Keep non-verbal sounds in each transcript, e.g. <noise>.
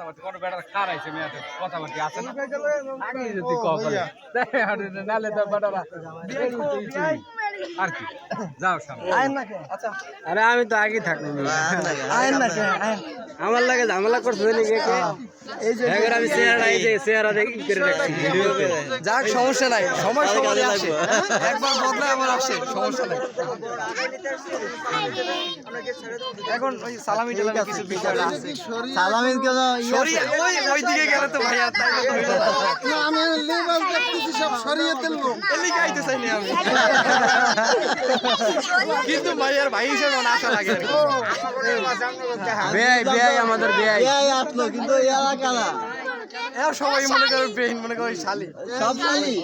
কথাবার্তা কোনো বেটার খার আইছে মেয়াতে কথাবার্তা আছে না? আগে যদি <laughs> নালে তো বেটারা আর কি যাও সামনে আরে আমি তো আগে থাকব আয়েন না আমার লাগে ঝামেলা করছে নাকি এই যে আমি চেহারা এই যে চেহারা দেখি করে রাখছি যাক সমস্যা নাই সময় সময় আসে একবার বদলে আবার আসে সমস্যা নাই এখন ওই সালামি টালামি কিছু বিষয় আছে সালামিন কেন সরিয়ে ওই ওই দিকে গেলে তো ভাইয়া তাই তো হইল না। আমি লেবাস দেখতেছি সব সরিয়ে দিল এদিকে আইতে চাইনি আমি কিন্তু ভাইয়ার ভাই হিসেবে আশা লাগে। বেআই বেআই আমাদের বেআই এই আসলো কিন্তু এরা এরা সবাই মনে করে বেইন মনে করে শালি। সব শালি?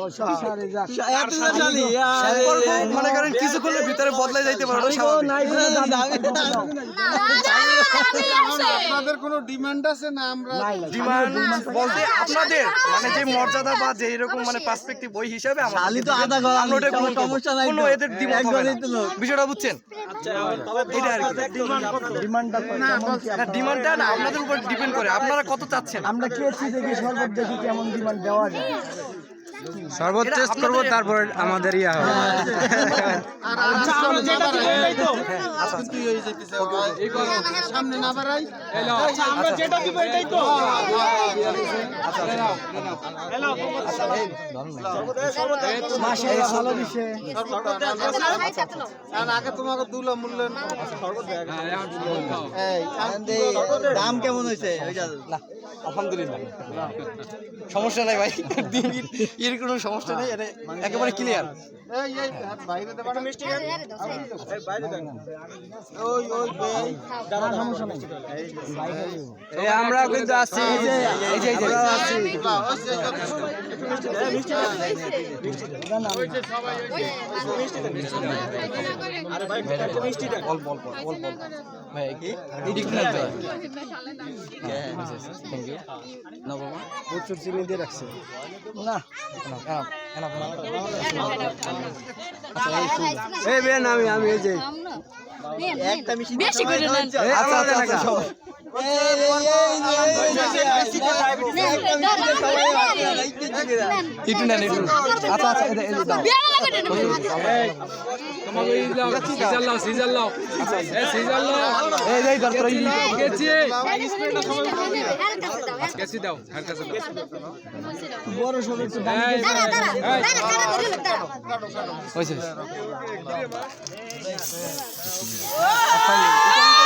এত শালি। মনে করেন কিছু করলে ভিতরে বদলে যাইতে পারে আপনাদের কোনো ডিমান্ড আছে না আমরা ডিমান্ড বলতে আপনাদের মানে যে মর্যাদা বা যে এরকম মানে পার্সপেক্টিভ ওই হিসাবে শালি তো আধা ঘর আমরা ওটা করব। সমস্যা নাই কোনো এদের দ্বিমত হবে না। বিষয়টা বুঝছেন? এটা আর কি। ডিমান্ডটা না ডিমান্ডটা না আপনাদের উপর ডিপেন্ড করে। আপনারা কত চাচ্ছেন? আমরা খেয়েছি দেখি শরবত দেখি কেমন ডিমান্ড দেওয়া যায়। শরবত টেস্ট করব তারপর আমাদের ইয়া হবে। তুই যেতেছে সামনে না বাড়াই। আমরা যেটা দিব এটাই তো। মাসে ভালো দিছে। আর আগে তোমাকে দুলা মূল্য দাম কেমন হয়েছে আলহামদুলিল্লাহ। সমস্যা নাই ভাই। এর কোনো সমস্যা নেই এটা একেবারে ক্লিয়ার মিষ্টি আমরা কিন্তু আছি। এই যে এই থ্যাংক ইউ না বাবা প্রচুর চিনি দিয়ে রাখছে না বেন আমি আমি এই যে বেশি করে নেন আচ্ছা আচ্ছা। এই এই এই নেন আচ্ছা আচ্ছা এটা দাও তোমাকে এই দাও সিজার লাও সিজার লাও এ সিজার লাও এই এই দরকার এই গেছি গেছি দাও আর কাছে দাও বড় সড়ো একটু দাম এই হয়েছে এই এই এই এই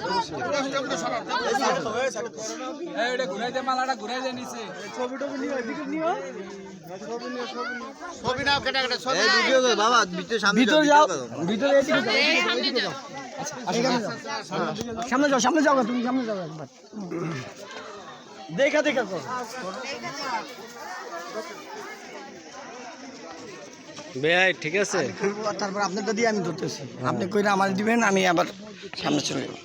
দেখা দেখা কর বেয়াই, ঠিক আছে? তারপর আপনারটা দিয়ে আমি ধরতেছি। আপনি কইরা আমার দিবেন, আমি আবার সামনে চলে যাব।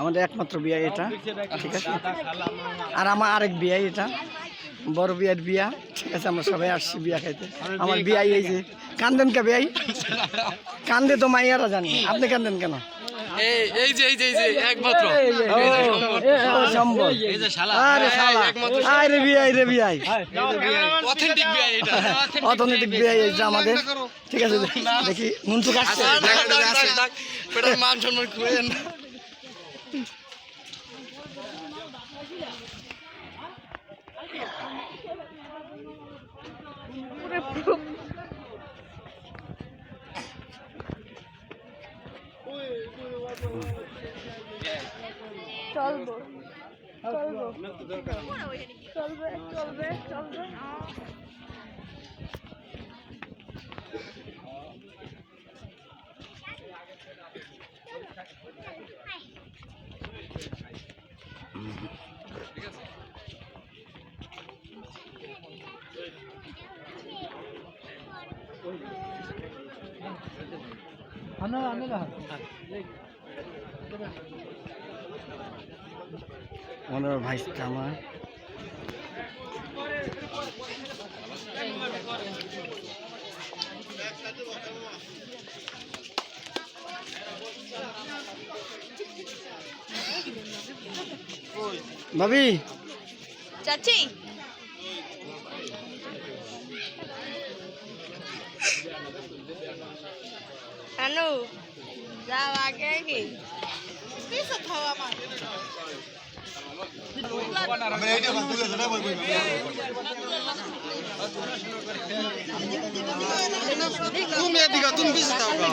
আমাদের একমাত্র বিয়া এটা, ঠিক আছে? আর আমার আরেক বিয়া এটা, বড় বিয়ার বিয়া, ঠিক আছে? আমরা সবাই আসছি বিয়া খাইতে। আমার বিয়াই এই যে, কান্দেন কে বিয়াই? কান্দে তো মাইয়ারা জানি, আপনি কান্দেন কেন? এই যে এই যে এই যে একমাত্র সম্বল। আরে শালা, আরে রে অথেন্টিক এটা এই যে আমাদের ঠিক আছে দেখি মান সম্মান খুঁজেন চলবো। চলবো। চলবে চলবে চলবে। আনা আনা মনোর ভাইস্তা আমার। ভাবি। চাচি। আনু যাও আগে কি? তুমি এদিকে তুমি বোয়া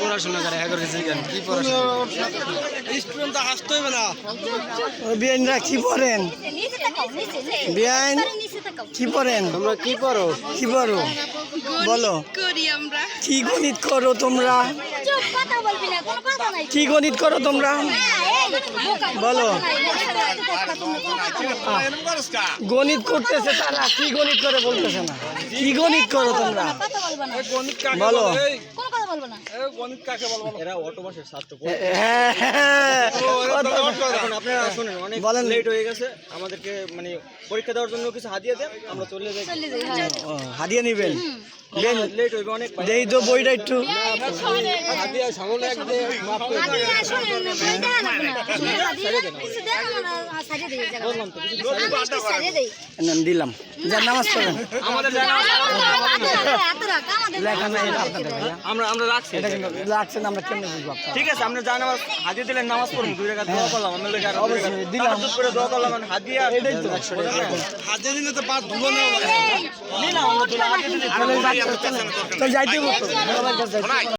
পড়াশোনা করে হ্যাঁ কি পড়াশোনা স্টুডেন্ট তো হাসতে হবে না ও বিয়াইনরা কি পড়েন বিয়াইন কি পড়েন তোমরা কি পড়ো কি পড়ো বলো করি আমরা কি গণিত করো তোমরা চুপ কথা বলবি না কোনো কথা নাই কি গণিত করো তোমরা বলো। গণিত করতেছে তারা কি গণিত করে বলতেছে না কি গণিত করো তোমরা কথা বলব না বলো কোনো বলব এরা অটো বাসের ছাত্র হ্যাঁ হ্যাঁ এখন আপনারা শুনেন অনেক বলেন। লেট হয়ে গেছে আমাদেরকে মানে পরীক্ষা দেওয়ার জন্য কিছু হাদিয়া দেন আমরা চলে যাই চলে যাই হ্যাঁ ও, হাদিয়া নিবেন লেট হইবে অনেক দেই তো বইটা একটু হাদিয়া শুনেন বই দেখা লাগবে না হাদিয়া কিছু দেন আমরা সারিয়ে দেই জায়গা বললাম তো কিছু সারিয়ে দেই দিলাম যা নামাজ পড়েন আমাদের আমরা আমরা রাখছি এটা কিন্তু রাখছেন আমরা কেমনে বুঝব ঠিক আছে আমরা যা নামাজ হাজির দিলেন নামাজ পড়ুন দুই রেখা দোয়া করলাম আমি লোক আর অবশ্যই, দিলাম। করে দোয়া করলাম আর হাদিয়া এটাই তো হাদিয়া দিলে তো পাঁচ ধুলো নেওয়া তাহলে যাইতে। তো।